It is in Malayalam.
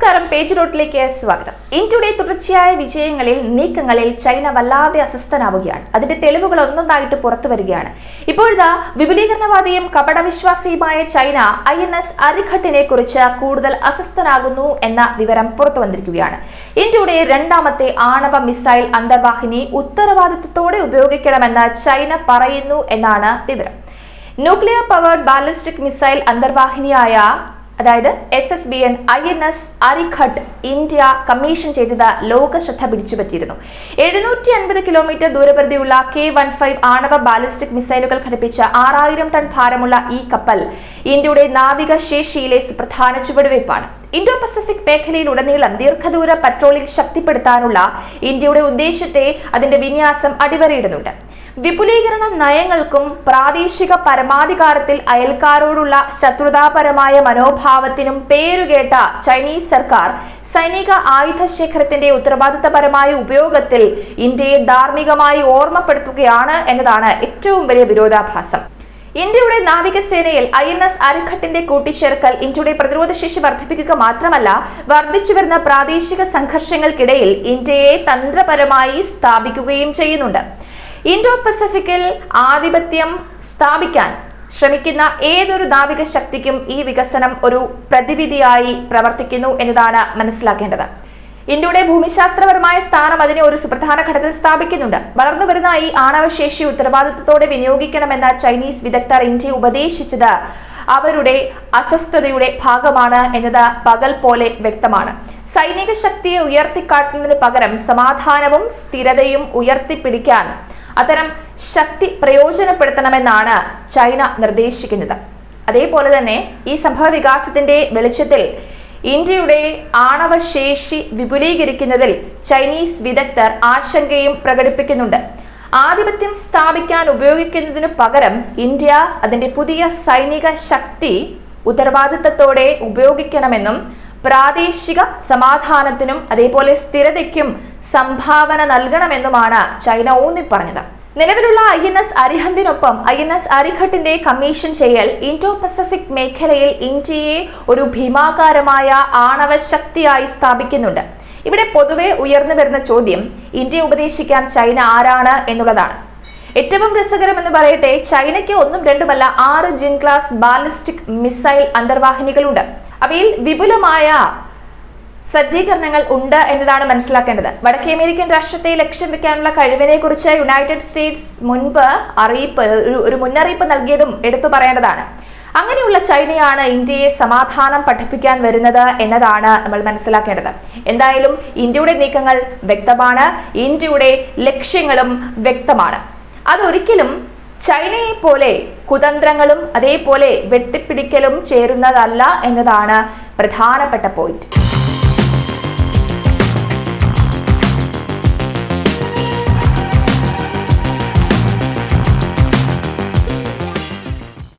നമസ്കാരം. പേജ് റോട്ടിലേക്ക് സ്വാഗതം. ഇന്ത്യയുടെ തുടർച്ചയായ വിജയങ്ങളിൽ നീക്കങ്ങളിൽ ചൈന വല്ലാതെ അസ്വസ്ഥനാവുകയാണ്. അതിന്റെ തെളിവുകൾ ഒന്നൊന്നായിട്ട് പുറത്തു വരികയാണ്. ഇപ്പോഴത്തെ വിപുലീകരണവാദിയും കപടവിശ്വാസിയുമായ ചൈന ഐ എൻ എസ് അരിഘട്ടിനെ കുറിച്ച് കൂടുതൽ അസ്വസ്ഥനാകുന്നു എന്ന വിവരം പുറത്തു വന്നിരിക്കുകയാണ്. ഇന്ത്യയുടെ രണ്ടാമത്തെ ആണവ മിസൈൽ അന്തർവാഹിനി ഉത്തരവാദിത്തത്തോടെ ഉപയോഗിക്കണമെന്ന് ചൈന പറയുന്നു എന്നാണ് വിവരം. ന്യൂക്ലിയർ പവേർഡ് ബാലിസ്റ്റിക് മിസൈൽ അന്തർവാഹിനിയായ അതായത് S S B N I N S Arighat India commission ചെയ്തത് ലോക ശ്രദ്ധ പിടിച്ചുപറ്റിയിരുന്നു എഴുന്നൂറ്റി അൻപത് കിലോമീറ്റർ ദൂരപരിധിയുള്ള കെ വൺ ഫൈവ് ആണവ ബാലിസ്റ്റിക് മിസൈലുകൾ ഘടിപ്പിച്ച ആറായിരം ടൺ ഭാരമുള്ള ഈ കപ്പൽ ഇന്ത്യയുടെ നാവിക ശേഷിയിലെ സുപ്രധാന ചുവടുവയ്പ്പാണ് ഇന്തോ പസഫിക് മേഖലയിൽ ഉടനീളം ദീർഘദൂര പട്രോളിംഗ് ശക്തിപ്പെടുത്താനുള്ള ഇന്ത്യയുടെ ഉദ്ദേശത്തെ അതിന്റെ വിന്യാസം അടിവരയിടുന്നുണ്ട്. വിപുലീകരണ നയങ്ങൾക്കും പ്രാദേശിക പരമാധികാരത്തിൽ അയൽക്കാരോടുള്ള ശത്രുതാപരമായ മനോഭാവത്തിനും പേരുകേട്ട ചൈനീസ് സർക്കാർ സൈനിക ആയുധ ശേഖരത്തിന്റെ ഉത്തരവാദിത്തപരമായ ഉപയോഗത്തിൽ ഇന്ത്യയെ ധാർമ്മികമായി ഓർമ്മപ്പെടുത്തുകയാണ് എന്നതാണ് ഏറ്റവും വലിയ വിരോധാഭാസം. ഇന്ത്യയുടെ നാവികസേനയിൽ ഐ എൻ എസ് അരിഘട്ടിന്റെ കൂട്ടിച്ചേർക്കൽ ഇന്ത്യയുടെ പ്രതിരോധ ശേഷി വർദ്ധിപ്പിക്കുക മാത്രമല്ല വർദ്ധിച്ചുവരുന്ന പ്രാദേശിക സംഘർഷങ്ങൾക്കിടയിൽ ഇന്ത്യയെ തന്ത്രപരമായി സ്ഥാപിക്കുകയും ചെയ്യുന്നുണ്ട്. ഇൻഡോ പസഫിക്കിൽ ആധിപത്യം സ്ഥാപിക്കാൻ ശ്രമിക്കുന്ന ഏതൊരു ദാവിക ശക്തിക്കും ഈ വികസനം ഒരു പ്രതിവിധിയായി പ്രവർത്തിക്കുന്നു എന്നതാണ് മനസ്സിലാക്കേണ്ടത്. ഇന്ത്യയുടെ ഭൂമിശാസ്ത്രപരമായ സ്ഥാനം അതിനെ ഒരു സുപ്രധാന ഘട്ടത്തിൽ സ്ഥാപിക്കുന്നുണ്ട്. വളർന്നു വരുന്ന ഈ ആണവശേഷി ഉത്തരവാദിത്തത്തോടെ വിനിയോഗിക്കണമെന്ന ചൈനീസ് വിദഗ്ധർ ഇന്ത്യ ഉപദേശിച്ചത് അവരുടെ അസ്വസ്ഥതയുടെ ഭാഗമാണ് എന്നത് പകൽ പോലെ വ്യക്തമാണ്. സൈനിക ശക്തിയെ ഉയർത്തിക്കാട്ടുന്നതിന് പകരം സമാധാനവും സ്ഥിരതയും ഉയർത്തിപ്പിടിക്കാൻ അത്തരം ശക്തി പ്രയോജനപ്പെടുത്തണമെന്നാണ് ചൈന നിർദ്ദേശിക്കുന്നത്. അതേപോലെ തന്നെ ഈ സംഭവ വികാസത്തിന്റെ വെളിച്ചത്തിൽ ഇന്ത്യയുടെ ആണവശേഷി വിപുലീകരിക്കുന്നതിൽ ചൈനീസ് വിദഗ്ധർ ആശങ്കയും പ്രകടിപ്പിക്കുന്നുണ്ട്. ആധിപത്യം സ്ഥാപിക്കാൻ ഉപയോഗിക്കുന്നതിനു പകരം ഇന്ത്യ അതിന്റെ പുതിയ സൈനിക ശക്തി ഉത്തരവാദിത്തത്തോടെ ഉപയോഗിക്കണമെന്നും പ്രാദേശിക സമാധാനത്തിനും അതേപോലെ സ്ഥിരതയ്ക്കും സംഭാവന നൽകണമെന്നുമാണ് ചൈന ഊന്നി പറഞ്ഞത് നിലവിലുള്ള ഐ എൻ എസ് അരിഹന്തിനൊപ്പം ഐ എൻ എസ് അരിഘട്ടിന്റെ കമ്മീഷൻ ചെയ്യൽ ഇൻഡോ പസഫിക് മേഖലയിൽ ഇന്ത്യയെ ഒരു ഭീമാകാരമായ ആണവ ശക്തിയായി സ്ഥാപിക്കുന്നുണ്ട്. ഇവിടെ പൊതുവെ ഉയർന്നു വരുന്ന ചോദ്യം ഇന്ത്യ ഉപദേശിക്കാൻ ചൈന ആരാണ് എന്നുള്ളതാണ്. ഏറ്റവും രസകരമെന്ന് പറയട്ടെ ചൈനയ്ക്ക് ഒന്നും രണ്ടുമല്ല ആറ് ജിൻ ക്ലാസ് ബാലിസ്റ്റിക് മിസൈൽ അന്തർവാഹിനികളുണ്ട്. അവയിൽ വിപുലമായ സജ്ജീകരണങ്ങൾ ഉണ്ട് എന്നതാണ് മനസ്സിലാക്കേണ്ടത്. വടക്കേ അമേരിക്കൻ രാഷ്ട്രത്തെ ലക്ഷ്യം വെക്കാനുള്ള കഴിവിനെ കുറിച്ച് യുണൈറ്റഡ് സ്റ്റേറ്റ്സ് മുൻപ് അറിയിപ്പ് ഒരു മുന്നറിയിപ്പ് നൽകിയതും എടുത്തു പറയേണ്ടതാണ്. അങ്ങനെയുള്ള ചൈനയാണ് ഇന്ത്യയെ സമാധാനം പഠിപ്പിക്കാൻ വരുന്നത് എന്നതാണ് നമ്മൾ മനസ്സിലാക്കേണ്ടത്. എന്തായാലും ഇന്ത്യയുടെ നീക്കങ്ങൾ വ്യക്തമാണ് ഇന്ത്യയുടെ ലക്ഷ്യങ്ങളും വ്യക്തമാണ്. അതൊരിക്കലും ചൈനയെ പോലെ കുതന്ത്രങ്ങളും അതേപോലെ വെട്ടിപ്പിടിക്കലും ചേരുന്നതല്ല എന്നതാണ് പ്രധാനപ്പെട്ട പോയിന്റ്